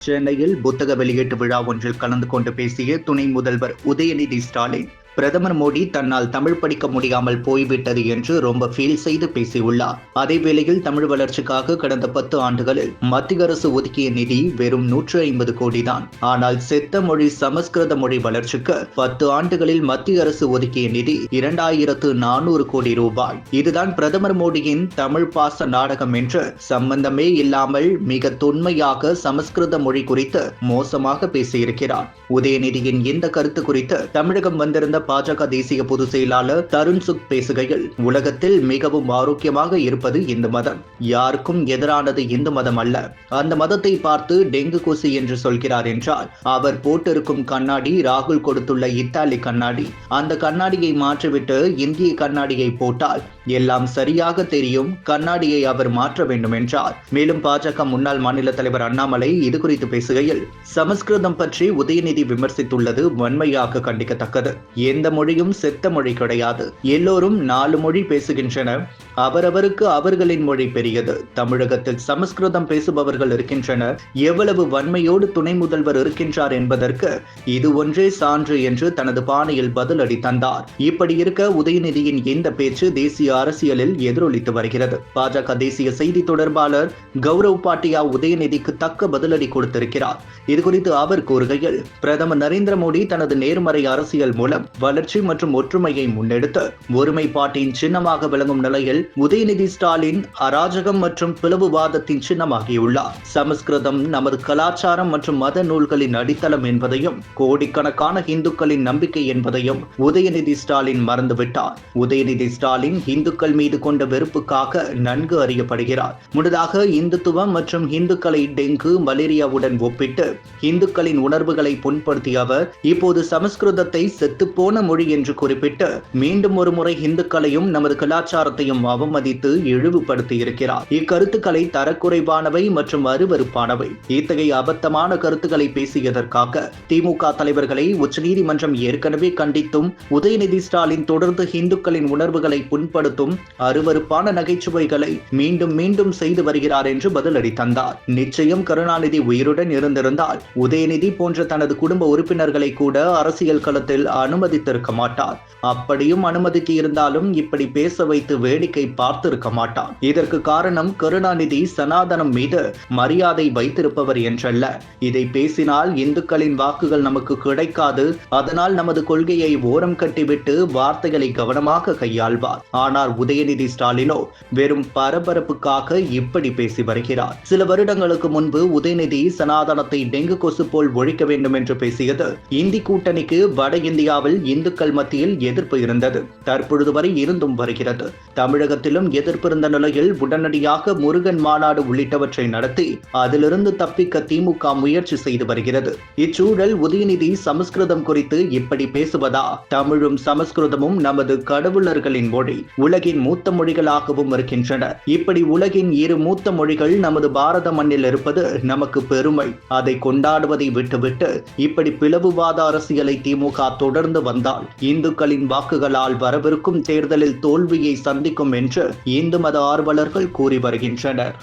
சென்னையில் புத்தக வெளியீட்டு விழா ஒன்றில் கலந்து கொண்டு பேசிய துணை முதல்வர் உதயநிதி ஸ்டாலின் பிரதமர் மோடி தன்னால் தமிழ் படிக்க முடியாமல் போய்விட்டது என்று ரொம்ப ஃபீல் செய்து பேசியுள்ளார். அதே வேளையில் தமிழ் வளர்ச்சிக்காக கடந்த பத்து ஆண்டுகளில் மத்திய அரசு ஒதுக்கிய நிதி வெறும் நூற்று ஐம்பது கோடி தான் ஆனால் செத்த மொழி சமஸ்கிருத மொழி வளர்ச்சிக்கு பத்து ஆண்டுகளில் மத்திய அரசு ஒதுக்கிய நிதி இரண்டாயிரத்து நானூறு கோடி ரூபாய். இதுதான் பிரதமர் மோடியின் தமிழ் பாச நாடகம் என்று சம்பந்தமே இல்லாமல் மிக தொன்மையாக சமஸ்கிருத மொழி குறித்து மோசமாக பேசியிருக்கிறார். உதயநிதியின் இந்த கருத்து குறித்து தமிழகம் வந்திருந்த பாஜக தேசிய பொதுச் செயலாளர் தருண் சுக் பேசுகையில் உலகத்தில் மிகவும் ஆரோக்கியமாக இருப்பது இந்த மதம். யாருக்கும் எதிரானது இந்து மதம் அல்ல. அந்த மதத்தை பார்த்து டெங்கு கொசு என்று சொல்கிறார் என்றால் அவர் போட்டிருக்கும் கண்ணாடி ராகுல் கொடுத்துள்ள இத்தாலி கண்ணாடி. அந்த கண்ணாடியை மாற்றிவிட்டு இந்திய கண்ணாடியை போட்டால் எல்லாம் சரியாக தெரியும் கண்ணாடியை அவர் மாற்ற வேண்டும் என்றார். மேலும் பாஜக முன்னாள் மாநில தலைவர் அண்ணாமலை இது குறித்து பேசுகையில் சமஸ்கிருதம் பற்றி உதயநிதி விமர்சித்துள்ளது வன்மையாக கண்டிக்கத்தக்கது. எந்த மொழியும் செத்த மொழி கிடையாது. எல்லோரும் நாலு மொழி பேசுகின்றனர் அவரவருக்கு அவர்களின் மொழி பெரியது. தமிழகத்தில் சமஸ்கிருதம் பேசுபவர்கள் இருக்கின்றனர் எவ்வளவு வன்மையோடு துணை முதல்வர் இருக்கின்றார் என்பதற்கு இது ஒன்றே சான்று என்று தனது பாணியில் பதிலடி தந்தார். இப்படி இருக்க உதயநிதியின் இந்த பேச்சு தேசிய அரசியலில் எதிரொலித்து வருகிறது. பாஜக தேசிய செய்தி தொடர்பாளர் கௌரவ் பாட்டியா உதயநிதிக்கு தக்க பதிலடி கொடுத்திருக்கிறார். இதுகுறித்து அவர் கூறுகையில் பிரதமர் நரேந்திர மோடி தனது நேர்மறை அரசியல் மூலம் வளர்ச்சி மற்றும் ஒற்றுமையை முன்னெடுத்து ஒருமைப்பாட்டின் சின்னமாக விளங்கும் நிலையில் உதயநிதி ஸ்டாலின் அராஜகம் மற்றும் பிளவுவாதத்தின் சின்னமாகியுள்ளார். சமஸ்கிருதம் நமது கலாச்சாரம் மற்றும் மத நூல்களின் அடித்தளம் என்பதையும் கோடிக்கணக்கான இந்துக்களின் நம்பிக்கை என்பதையும் உதயநிதி ஸ்டாலின் மறந்துவிட்டார். உதயநிதி ஸ்டாலின் இந்துக்கள் மீது கொண்ட வெறுப்புக்காக நன்கு அறியப்படுகிறார். முன்னதாக இந்துத்துவம் மற்றும் இந்துக்களை டெங்கு மலேரியாவுடன் ஒப்பிட்டு இந்துக்களின் உணர்வுகளை புண்படுத்திய அவர் இப்போது சமஸ்கிருதத்தை போன மொழி என்று குறிப்பிட்டு மீண்டும் ஒரு முறை இந்துக்களையும் நமது கலாச்சாரத்தையும் அவமதித்து இழிவுபடுத்தி இருக்கிறார் இக்கருத்துக்களை தரக்குறைவானவை மற்றும் அருவறுப்பானவை இத்தகைய அபத்தமான கருத்துக்களை பேசியதற்காக திமுக தலைவர்களை உச்சநீதிமன்றம் ஏற்கனவே கண்டித்தும் உதயநிதி ஸ்டாலின் தொடர்ந்து இந்துக்களின் உணர்வுகளை புண்படுத்தும் அருவறுப்பான நகைச்சுவைகளை மீண்டும் மீண்டும் செய்து வருகிறார் என்று பதிலடி தந்தார். நிச்சயம் கருணாநிதி உயிருடன் இருந்திருந்தால் உதயநிதி போன்ற தனது குடும்ப உறுப்பினர்களை கூட அரசியல் களத்தில் அனுமதி அனுமதித்திருக்க மாட்டார். அப்படியும் அனுமதித்து இருந்தாலும் இப்படி பேச வைத்து வேடிக்கை பார்த்திருக்க மாட்டார். இதற்கு காரணம் கருணாநிதி சனாதனம் மீது மரியாதை வைத்திருப்பவர் என்றல்ல. இதை பேசினால் இந்துக்களின் வாக்குகள் நமக்கு கிடைக்காது. அதனால் நமது கொள்கையை ஓரம் கட்டிவிட்டு வார்த்தைகளை கவனமாக கையாள்வார். ஆனால் உதயநிதி ஸ்டாலினோ வெறும் பரபரப்புக்காக இப்படி பேசி வருகிறார். சில வருடங்களுக்கு முன்பு உதயநிதி சனாதனத்தை டெங்கு கொசு போல் ஒழிக்க வேண்டும் என்று பேசியது இந்தி கூட்டணிக்கு வட இந்தியாவில் இந்துக்கள் மத்தியில் எதிர்ப்பு இருந்தது. தற்பொழுது வரை இருந்தும் வருகிறது. தமிழகத்திலும் எதிர்ப்பு இருந்த நிலையில் உடனடியாக முருகன் மாநாடு உள்ளிட்டவற்றை நடத்தி அதிலிருந்து தப்பிக்க திமுக முயற்சி செய்து வருகிறது. இச்சூழல் உதயநிதி சமஸ்கிருதம் குறித்து இப்படி பேசுவதா? தமிழும் சமஸ்கிருதமும் நமது கடவுளர்களின் மொழி. உலகின் மூத்த மொழிகளாகவும் இருக்கின்றன. இப்படி உலகின் இரு மூத்த மொழிகள் நமது பாரத மண்ணில் இருப்பது நமக்கு பெருமை. அதை கொண்டாடுவதை விட்டுவிட்டு இப்படி பிளவுவாத அரசியலை திமுக தொடர்ந்து வந்தால் இந்துக்களின் வாக்குகளால் வரவிருக்கும் தேர்தலில் தோல்வியை சந்திக்கும் என்று இந்து மத ஆர்வலர்கள் கூறி வருகின்றனர்.